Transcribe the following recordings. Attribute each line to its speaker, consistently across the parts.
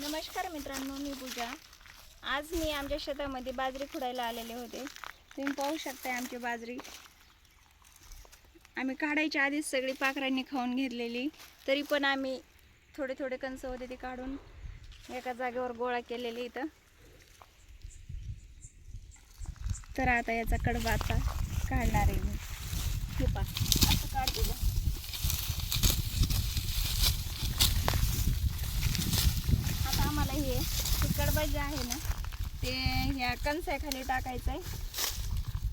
Speaker 1: नमस्कार मित्रांनो मी पूजा. आज मी आमच्या शेतामध्ये बाजरी खुडायला आलेले होते. तुम्ही पाहू शकताय आमची बाजरी. आम्ही काढायच्या आधीच सगळी पाखरांनी खाऊन घेतलेली. तरी पण आम्ही थोडे थोडे कंस होते ते काढून एका जागेवर गोळा केलेले इथं. तर आता याचा कडबा आता काढणार आहे मी. हे पा असं काढते बघ. आता आम्हाला हे कडबा जे आहे ना ते ह्या कणसाखाली टाकायचं आहे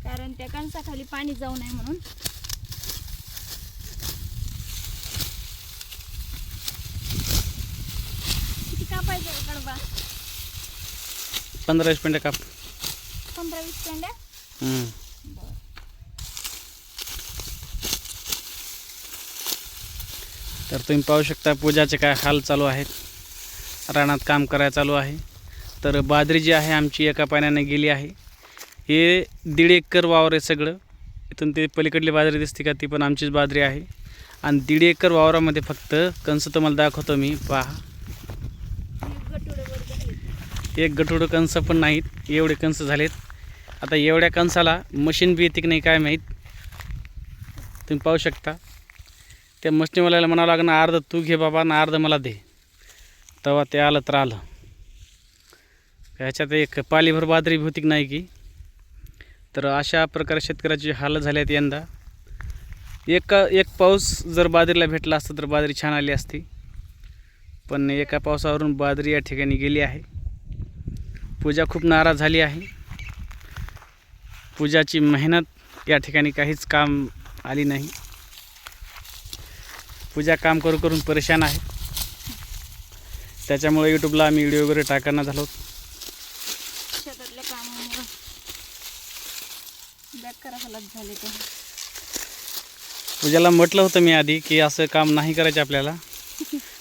Speaker 1: कारण त्या कणसाखाली पाणी जाऊ नये म्हणून. किती कापायचं आहे कडबा
Speaker 2: पंधरा वीस मिनटं काप.
Speaker 1: पंधरा वीस पेंड्या
Speaker 2: हम्म. तर तुम्ही पाहू शकता पूजाचे काय हाल चालू आहेत. रानात काम करायला चालू आहे. तर बाजरी जी आहे आमची एका पाण्याने गेली आहे. हे दीड एकर वावर आहे सगळं. इथून ते पलीकडली बाजरी दिसते का ती पण आमचीच बाजरी आहे. आणि दीड एकर वावरामध्ये फक्त कंस तुम्हाला दाखवतो मी. पहा.
Speaker 1: एक गटुडं
Speaker 2: गठोडं कंस पण नाहीत एवढे कंस झालेत. आता एवढ्या कंसाला मशीन बी येते की नाही काय माहीत? तुम्ही पाहू शकता. त्या मशीनवाल्याला म्हणावं लागणार अर्ध तू घे बाबा ना अर्ध मला दे. तेव्हा ते आलं तर आलं. ह्याच्यात एक पालीभर बाजरी भौतिक नाही की. तर अशा प्रकारे शेतकऱ्याची हालत झाली आहेत यंदा. एक एक पाऊस जर बाजरीला भेटला असता तर बाजरी छान आली असती. पण एका पावसावरून बाजरी या ठिकाणी गेली आहे. पूजा खूप नाराज झाली आहे. पूजाची मेहनत या ठिकाणी काहीच काम आली नाही. पूजा काम करू करून परेशान आहे. त्याच्यामुळे यूट्यूबला आम्ही व्हिडिओ वगैरे टाकणार झालो
Speaker 1: हालत झाले ते.
Speaker 2: पूजाला म्हटलं होतं मी आधी की असं काम नाही करायचं आपल्याला.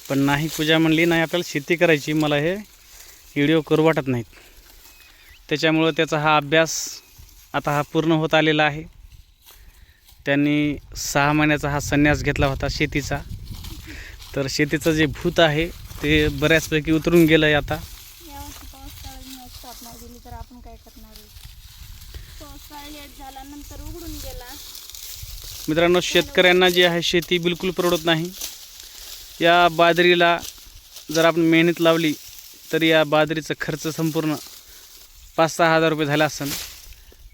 Speaker 2: पण नाही पूजा म्हणली नाही आपल्याला शेती करायची. मला हे व्हिडिओ करू वाटत नाहीत. त्याच्यामुळं त्याचा हा अभ्यास आता हा पूर्ण होत आलेला आहे. त्यांनी सहा महिन्याचा हा संन्यास घेतला होता शेतीचा. तर शेतीचं जे भूत आहे ते बऱ्याचपैकी उतरून गेलं आहे आता
Speaker 1: यावर्षी पावसाळ्याने स्टॉप नाही दिली तर आपण काय करणार आहे पावसाळा लेट उघडून गेला.
Speaker 2: मित्रांनो शेतकऱ्यांना जी आहे शेती बिलकुल परवडत नाही. या बाजरीला जर आपण मेहनत लावली तर या बाजरीचा खर्च संपूर्ण पाच सहा हजार रुपये झाला असेल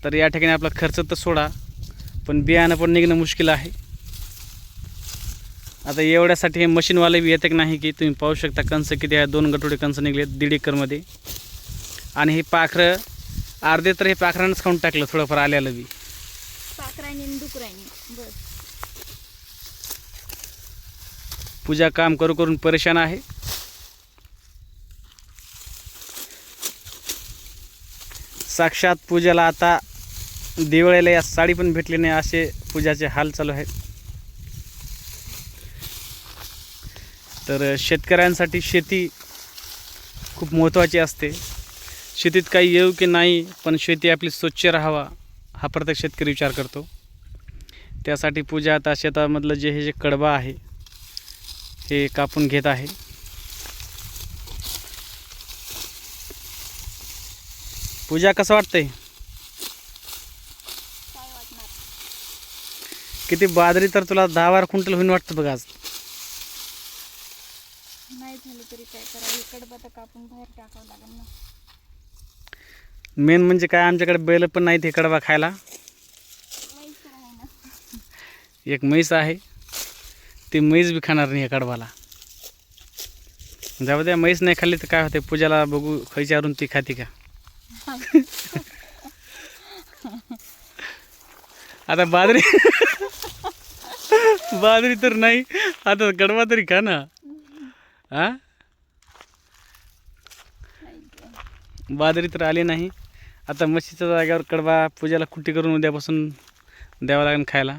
Speaker 2: तर या ठिकाणी आपला खर्च तर सोडा पण बियाणं पण निघणं मुश्किल आहे. आता एवढ्यासाठी हे मशीनवाले बी येते की नाही की तुम्ही पाहू शकता कंस किती आहे दोन गटोडे कंस निघले दीड एकरमध्ये आणि हे पाखरं अर्धे तर हे पाखरानंच खाऊन टाकलं थोडंफार आल्याला बी.
Speaker 1: पाखरांनी आणि बस.
Speaker 2: पूजा काम करू करून परेशान आहे. साक्षात पूजाला आता दिवाळीला या साडी पण भेटली नाही असे पूजाचे हाल चालू आहेत. तर शेतकऱ्यांसाठी शेती खूप महत्त्वाची असते. शेतीत काही येऊ की नाही पण शेती आपली स्वच्छ राहावा. हा प्रत्येक शेतकरी विचार करतो. त्यासाठी पूजा आता शेतामधलं जे हे जे कडबा आहे हे कापून घेत आहे. पूजा कसं वाटतंय? किती बाजरी तर तुला दहा बारा क्विंटल होईन वाटतं बघ आज.
Speaker 1: नाही झालं तरी काय करावं? कडबा तर कापून बाहेर टाकावं लागेल ना.
Speaker 2: मेन म्हणजे काय आमच्याकडे बैल पण नाहीत हे कडवा खायला. एक म्हैस आहे. ती म्हैस बी खाणार नाही हे कडवाला. जाऊ द्या म्हैस नाही खाल्ली तर काय होते पूजाला बघू खयच्यावरून ती खाती का? आता बाजरी बाजरी तर नाही आता कडवा तरी खा ना. हा बाजरी तर आली नाही. आता म्हशीच्या जाग्यावर कडबा पूजाला कुट्टी करून उद्यापासून द्यावं लागेल खायला.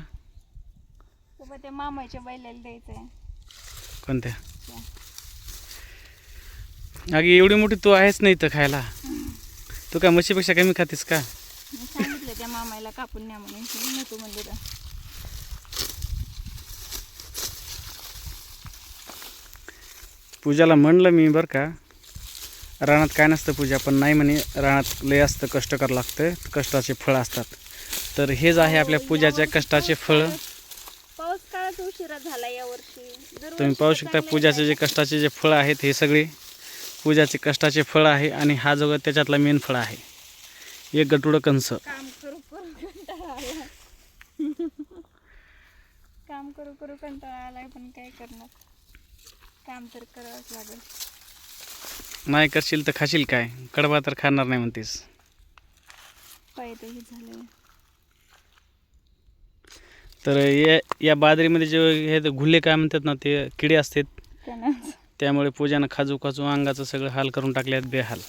Speaker 1: बाबा त्या मामाच्या बैलाला द्यायचं आहे
Speaker 2: कोणत्या अगं एवढी मोठी तू आहेच नाही तर खायला. तू काय म्हशीपेक्षा कमी खातीस का?
Speaker 1: मी सांगितलं त्या मामाला कापून न्या म्हणून. ती नको म्हणले तर.
Speaker 2: पूजाला म्हणलं मी बरं का रानात काय नसतं पूजा पण नाही म्हणे रानात लय असतं कष्ट करावं लागतं कष्टाचे फळं असतात. तर हेच आहे आपल्या पूजाच्या कष्टाचे फळं.
Speaker 1: काळ- पाऊस काळात उशिरा झाला यावर्षी
Speaker 2: तुम्ही पाहू शकता पूजाचे जे. कष्टाचे जे फळं आहेत हे सगळे पूजाचे कष्टाचे फळं आहे आणि हा जो त्याच्यातला मेन फळ आहे. एक गटुडं कंस.
Speaker 1: काम करू करू कंटाळा आला काम करू करू कंटाळा आलाय पण काय करणार? काम तर करावंच लागेल.
Speaker 2: नाही करशील तर खाशील काय? कडबा तर खाणार नाही म्हणतेस.
Speaker 1: हे
Speaker 2: तर या या बाजरीमध्ये जे हे घुले काय म्हणतात ना ते किडे असतात. त्यामुळे पूजानं खाजू खाजू अंगाचं सगळं हाल करून टाकले आहेत बेहाल.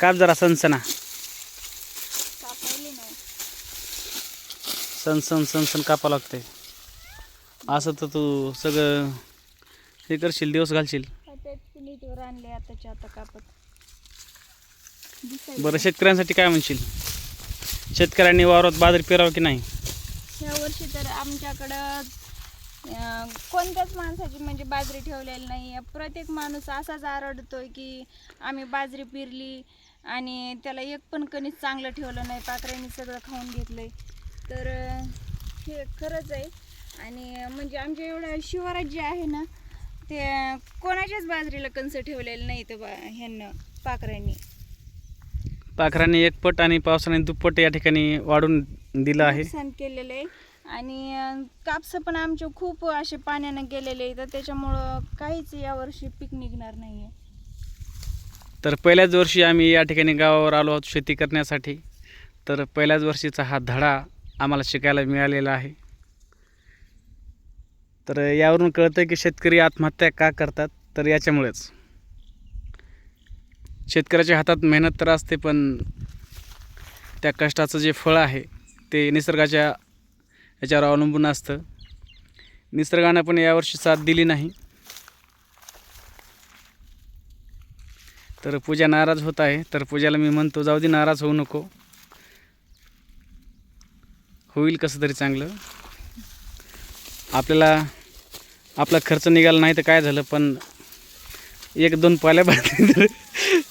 Speaker 2: काप जरा सन सन सन कापा लागते असं तर तू सगळं हे करशील दिवस घालशील.
Speaker 1: नीटवर आणले आताच्या आता कापत.
Speaker 2: बरं शेतकऱ्यांसाठी काय म्हणशील? शेतकऱ्यांनी वावरात बाजरी पेरावं की नाही?
Speaker 1: ह्या वर्षी तर आमच्याकडं कोणत्याच माणसाची म्हणजे बाजरी ठेवलेली नाही. प्रत्येक माणूस असाच आरडतोय की आम्ही बाजरी पिरली आणि त्याला एक पण कणीस चांगलं ठेवलं नाही पाखरांनी सगळं खाऊन घेतलंय. तर हे खरंच आहे. आणि म्हणजे आमच्या एवढ्या शिवारात जे आहे ना ते कोणाच्याच बाजरीला कंस ठेवलेलं नाही तर बा ह्यांना पाखरांनी
Speaker 2: पाखरांनी एक पट आणि पावसाने दुप्पट या ठिकाणी वाढून दिलं आहे.
Speaker 1: नुकसान केलेलं आहे. आणि अं, कापसं पण आमचे खूप असे पाण्यानं गेलेले आहे तर त्याच्यामुळं काहीच यावर्षी पीक निघणार नाही आहे
Speaker 2: तर पहिल्याच वर्षी आम्ही या ठिकाणी गावावर आलो आहोत शेती करण्यासाठी. तर पहिल्याच वर्षीचा हा धडा आम्हाला शिकायला मिळालेला आहे. तर यावरून कळतं की शेतकरी आत्महत्या का करतात? तर याच्यामुळेच. शेतकऱ्याच्या हातात मेहनत तर असते पण त्या कष्टाचं जे फळ आहे ते निसर्गाच्या याच्यावर अवलंबून असतं. निसर्गानं पण यावर्षी साथ दिली नाही. तर पूजा नाराज होत आहे तर पूजाला मी म्हणतो जाऊ दे नाराज होऊ नको. होईल कसं तरी चांगलं. आपल्याला आपला खर्च निघाला नाही तर काय झालं पण एक दोन पाल्या बाजरी तर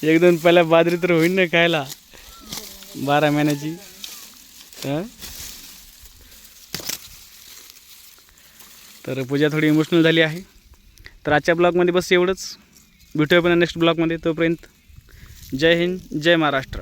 Speaker 2: एक दोन पाल्या बाजरी तर होईल ना खायला. बारा महिन्याची. तर पूजा थोडी इमोशनल झाली आहे. तर आजच्या ब्लॉगमध्ये बस एवढंच. भेटूया पण नेक्स्ट ब्लॉगमध्ये तोपर्यंत. जय हिंद जय महाराष्ट्र.